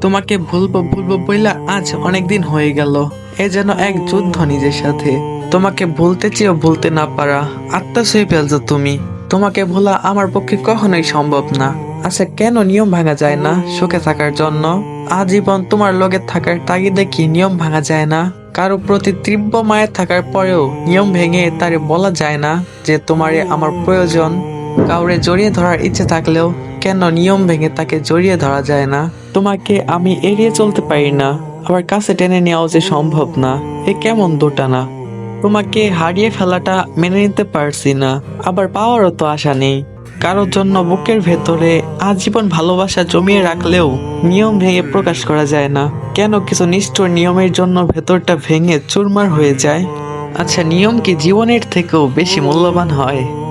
তোমাকে ভুলবো ভুলবো বইলা আজ অনেকদিন হয়ে গেল। এ যেন এক যুদ্ধ নিজের সাথে। তোমাকে ভুলতে চেয়েও ভুলতে না পারা, আত্মা ছুঁয়ে ফেলছো তুমি। তোমাকে ভোলা আমার পক্ষে কখনোই সম্ভব না। আচ্ছা কেন নিয়ম ভাঙা যায় না সুখে থাকার জন্য? আজীবন তোমার লগে থাকার তাগিদে কি নিয়ম ভাঙা যায় না। কারও প্রতি তীব্র মায়ের থাকার পরেও নিয়ম ভেঙে তারে বলা যায় না যে তোমারে আমার প্রয়োজন। কাউরে জড়িয়ে ধরার ইচ্ছে থাকলেও কেন নিয়ম ভেঙে তাকে জড়িয়ে ধরা যায় না? তোমাকে আমি এড়িয়ে চলতে পারি না। আবার কাছে টেনে নেওয়াও যে সম্ভব না। এ কেমন দোটানা? তোমাকে হারিয়ে ফেলাটা মেনে নিতে পারছি না। আবার পাওয়ারও তো আশা নেই। কারোর জন্য বুকের ভেতরে আজীবন ভালোবাসা জমিয়ে রাখলেও নিয়ম ভেঙে প্রকাশ করা যায় না। কেন কিছু নিষ্ঠুর নিয়মের জন্য ভেতরটা ভেঙে চুরমার হয়ে যায়? আচ্ছা নিয়ম কি জীবনের থেকেও বেশি মূল্যবান হয়?